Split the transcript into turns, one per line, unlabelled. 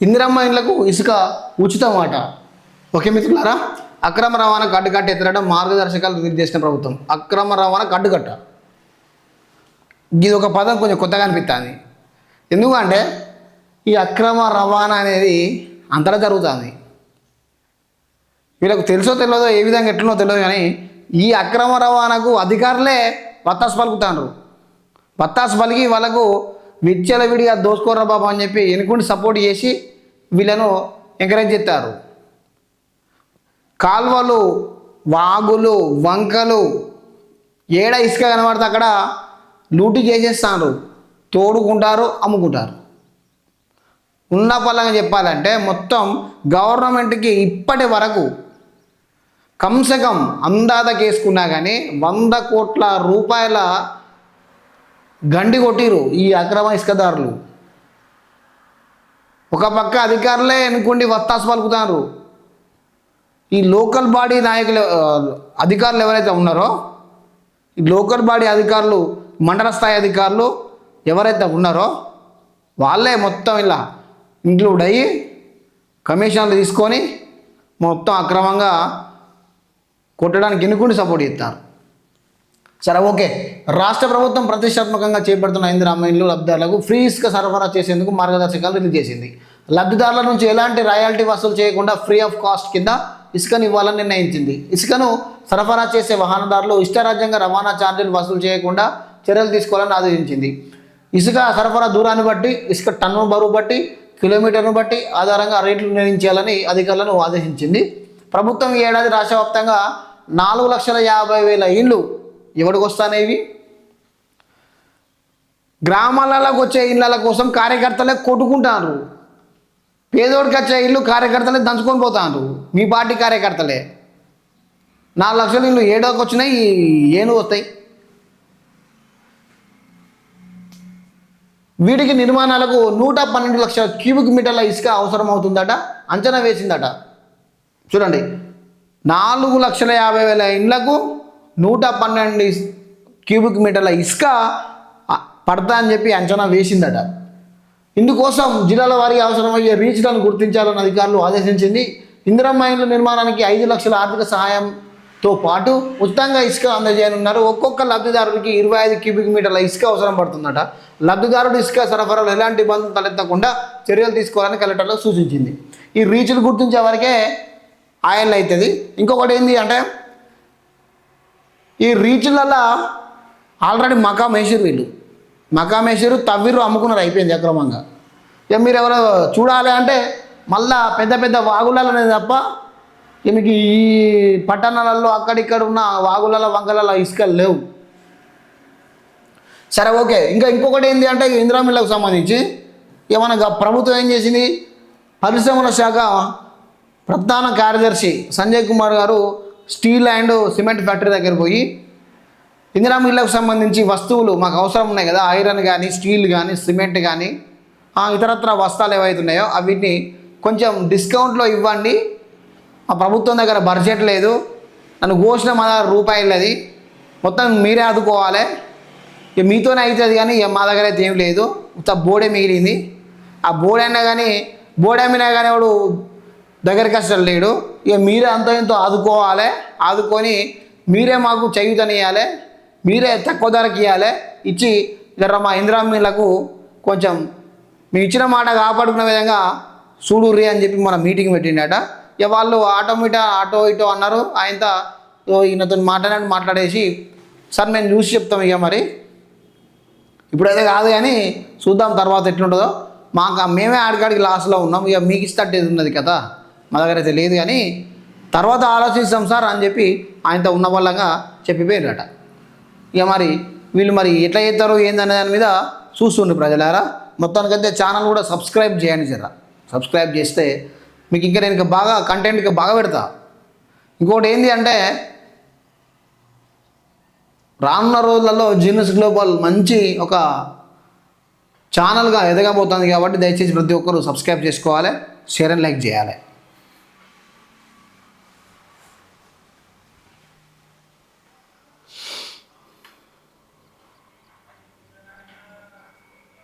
ఇందిరమ్మ ఇండ్లకు ఇసుక ఉచితం అట ఓకే మిత్రులారా? అక్రమ రవాణాకు అడ్డుకట్ట ఎత్తడం మార్గదర్శకాలు రిలీజ్ చేసిన ప్రభుత్వం. అక్రమ రవాణాకు అడ్డుకట్ట ఇది ఒక పదం కొంచెం కొత్తగా అనిపిస్తుంది ఎందుకంటే ఈ అక్రమ రవాణా అనేది అంతటా జరుగుతుంది. వీళ్ళకు తెలుసో తెలియదో ఏ విధంగా ఎట్లనో తెలియదు కానీ ఈ అక్రమ రవాణాకు అధికారులే వత్తాసు పలుకుతారు వత్తాసు పలికి వాళ్ళకు విచ్చలవిడిగా దోసుకోరా బాబు అని చెప్పి ఎనుకుండి సపోర్ట్ చేసి వీళ్ళను ఎంకరేజ్ చేస్తారు కాల్వలు వాగులు వంకలు ఏడ ఇసుక కనబడితే అక్కడ లూటు చేసేస్తారు. తోడుకుంటారు అమ్ముకుంటారు. ఉన్న పలంగా చెప్పాలంటే మొత్తం గవర్నమెంట్కి ఇప్పటి వరకు కంసకం అందాద కేసుకున్నా కానీ వంద కోట్ల రూపాయల గండి కొట్టిరు ఈ అక్రమ ఇసుకదారులు. ఒక పక్క అధికారులే ఎన్నుకుండి వత్తాసు పలుకుతారు. ఈ లోకల్ బాడీ నాయకులు అధికారులు ఎవరైతే ఉన్నారో ఈ లోకల్ బాడీ అధికారులు మండల స్థాయి అధికారులు ఎవరైతే ఉన్నారో వాళ్ళే మొత్తం ఇలా ఇంక్లూడ్ అయ్యి కమిషన్లు తీసుకొని మొత్తం అక్రమంగా కొట్టడానికి ఎన్నుకుని సపోర్ట్ చేస్తారు. సరే ఓకే. రాష్ట్ర ప్రభుత్వం ప్రతిష్టాత్మకంగా చేపడుతున్న ఇందిరామ ఇల్లు లబ్ధిదారులకు ఫ్రీ ఇసుక సరఫరా చేసేందుకు మార్గదర్శకాలు రిలీజ్ చేసింది. లబ్ధిదారుల నుంచి ఎలాంటి రాయల్టీ వసూలు చేయకుండా ఫ్రీ ఆఫ్ కాస్ట్ కింద ఇసుకను ఇవ్వాలని నిర్ణయించింది. ఇసుకను సరఫరా చేసే వాహనదారులు ఇష్టరాజ్యంగా రవాణా ఛార్జీలు వసూలు చేయకుండా చర్యలు తీసుకోవాలని ఆదేశించింది. ఇసుక సరఫరా దూరాన్ని బట్టి ఇసుక టన్ను బరువు బట్టి కిలోమీటర్ను బట్టి ఆధారంగా రేట్లు నిర్ణయించాలని అధికారులను ఆదేశించింది. ప్రభుత్వం ఈ ఏడాది రాష్ట్ర వ్యాప్తంగా నాలుగు లక్షల యాభై వేల ఇండ్లు ఎవడికి వస్తానేవి గ్రామాలలోకి వచ్చే ఇళ్ళ కోసం కార్యకర్తలే కొట్టుకుంటారు పేదోడికి వచ్చే ఇల్లు కార్యకర్తలే దంచుకొని పోతాను మీ పార్టీ కార్యకర్తలే. నాలుగు లక్షలు ఇల్లు ఏడోకి వచ్చినాయి ఏను వస్తాయి. వీటికి నిర్మాణాలకు నూట పన్నెండు లక్షల క్యూబిక్ మీటర్ల ఇసుక అవసరం అవుతుందట అంచనా వేసిందట. చూడండి నాలుగు లక్షల యాభై వేల ఇండ్లకు నూట పన్నెండు క్యూబిక్ మీటర్ల ఇసుక పడతా అని చెప్పి అంచనా వేసిందట. ఇందుకోసం జిల్లాల వారికి అవసరమయ్యే రీచ్లను గుర్తించాలని అధికారులు ఆదేశించింది. ఇందిరమ్మ ఇండ్ల నిర్మాణానికి ఐదు లక్షల ఆర్థిక సహాయంతో పాటు ఉచితంగా ఇసుక అందజేయనున్నారు. ఒక్కొక్క లబ్ధిదారుడికి ఇరవై ఐదు క్యూబిక్ మీటర్ల ఇసుక అవసరం పడుతుందట. లబ్ధిదారుడు ఇసుక సరఫరాలో ఎలాంటి ఇబ్బందులు తలెత్తకుండా చర్యలు తీసుకోవాలని కలెక్టర్లో సూచించింది. ఈ రీచ్లు గుర్తించే వరకే ఆయన అవుతుంది. ఇంకొకటి ఏంటి అంటే ఈ రీచ్లలో ఆల్రెడీ మకాం వేసిరు వీళ్ళు. మకాం తవ్విర్రు తవ్విరు అమ్ముకున్నారు అయిపోయింది అక్రమంగా. ఇక మీరు ఎవరో చూడాలి అంటే మళ్ళా పెద్ద పెద్ద వాగులలోనే తప్ప ఇక మీకు ఈ పట్టణాలలో అక్కడిక్కడ ఉన్న వాగులలో వంకలలో ఇసుకలు లేవు. సరే ఓకే. ఇంకా ఇంకొకటి ఏంటి అంటే ఈ సంబంధించి ఏమైనా గ- ప్రభుత్వం ఏం చేసింది? పరిశ్రమల శాఖ ప్రధాన కార్యదర్శి సంజయ్ కుమార్ గారు స్టీల్ అండ్ సిమెంట్ ఫ్యాక్టరీ దగ్గర పోయి ఇందిరా మిల్లకు సంబంధించి వస్తువులు మాకు అవసరం ఉన్నాయి కదా. ఐరన్ కానీ స్టీల్ కానీ సిమెంట్ కానీ ఇతరత్ర వస్తాలు ఏవైతే ఉన్నాయో అవిటిని కొంచెం డిస్కౌంట్లో ఇవ్వండి. మా ప్రభుత్వం దగ్గర బడ్జెట్ లేదు. నన్ను ఘోషణ మా రూపాయలది రూపాయలు అది మొత్తం మీరే ఆదుకోవాలి. ఇక మీతోనే అవుతుంది కానీ ఇక మా దగ్గర అయితే ఏం లేదు. ఉత్త బోడే మిగిలింది. ఆ బోడే అయినా కానీ బోడే అమ్మినా కానీ వాడు దగ్గరికి అసలు లేడు. ఇక మీరే అంతో ఇంతో ఆదుకోవాలి. ఆదుకొని మీరే మాకు చేయుతనియాలి మీరే తక్కువ ధరకి ఇవ్వాలి ఇచ్చి జర మా ఇందిరామీలకు కొంచెం మీ ఇచ్చిన మాట కాపాడుకునే విధంగా చూడుర్రి అని చెప్పి మన మీటింగ్ పెట్టిండట. ఇక వాళ్ళు ఆటోమేటా ఆటో ఇటో అన్నారు. ఆయనతో ఈయనతో మాట్లాడాలని మాట్లాడేసి సార్ మేము చూసి చెప్తాం ఇక మరి. ఇప్పుడైతే కాదు కానీ చూద్దాం తర్వాత ఎట్లుంటుందో. మాకు మేమే ఆడికాడికి లాస్లో ఉన్నాం. ఇక మీకు ఇస్తట్టేది ఉన్నది కదా. మా దగ్గర అయితే లేదు కానీ తర్వాత ఆలోచిస్తాం సార్ అని చెప్పి ఆయనతో ఉన్న వాళ్ళగా చెప్పిపోయినట ఇక మరి వీళ్ళు మరి ఎట్లా చేస్తారు ఏందనే దాని మీద చూస్తుండే ప్రజలారా. మొత్తానికైతే ఛానల్ కూడా సబ్స్క్రైబ్ చేయండి జర. సబ్స్క్రైబ్ చేస్తే మీకు ఇంకా నేను ఇంకా బాగా కంటెంట్ ఇంకా బాగా పెడతా. ఇంకోటి ఏంటి అంటే రానున్న రోజులలో జీనస్ గ్లోబల్ మంచి ఒక ఛానల్గా ఎదగబోతుంది కాబట్టి దయచేసి ప్రతి ఒక్కరూ సబ్స్క్రైబ్ చేసుకోవాలి షేర్ అండ్ లైక్ చేయాలి.